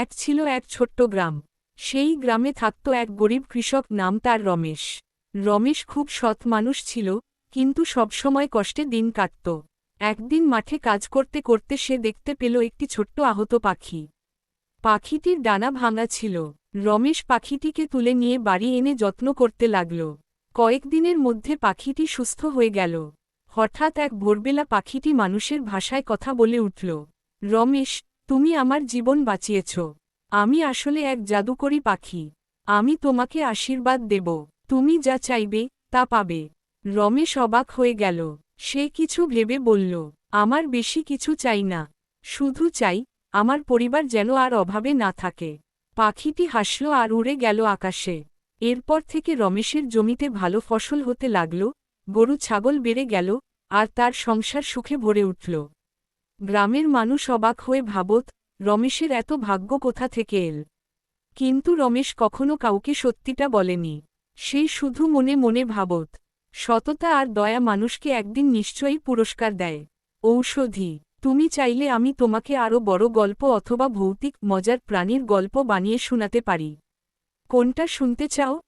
এক ছিল এক ছোট্ট গ্রাম। সেই গ্রামে থাকত এক গরিব কৃষক, নাম তার রমেশ। রমেশ খুব সৎ মানুষ ছিল, কিন্তু সবসময় কষ্টে দিন কাটত। একদিন মাঠে কাজ করতে করতে সে দেখতে পেল একটি ছোট্ট আহত পাখি। পাখিটির ডানা ভাঙা ছিল। রমেশ পাখিটিকে তুলে নিয়ে বাড়ি এনে যত্ন করতে লাগল। কয়েকদিনের মধ্যে পাখিটি সুস্থ হয়ে গেল। হঠাৎ এক ভোরবেলা পাখিটি মানুষের ভাষায় কথা বলে উঠল, রমেশ তুমি আমার জীবন বাঁচিয়েছ। আমি আসলে এক জাদুকরী পাখি। আমি তোমাকে আশীর্বাদ দেব। তুমি যা চাইবে, তা পাবে। রমেশ অবাক হয়ে গেল। সে কিছু ভেবে বলল, আমার বেশি কিছু চাই না। শুধু চাই, আমার পরিবার যেন আর অভাবে না থাকে। পাখিটি হাসল আর উড়ে গেল আকাশে। এরপর থেকে রমেশের জমিতে ভালো ফসল হতে লাগল। গরু ছাগল বেড়ে গেল, আর তার সংসার সুখে ভরে উঠল। গ্রামের মানুষ অবাক হয়ে ভাবত, রমেশের এত ভাগ্য কোথা থেকে এল? কিন্তু রমেশ কখনো কাউকে সত্যিটা বলেনি। সে শুধু মনে মনে ভাবত, সততা আর দয়া মানুষকে একদিন নিশ্চয়ই পুরস্কার দেয়। ঔষধি, তুমি চাইলে আমি তোমাকে আরও বড় গল্প অথবা ভৌতিক, মজার প্রাণীর গল্প বানিয়ে শোনাতে পারি। কোনটা শুনতে চাও?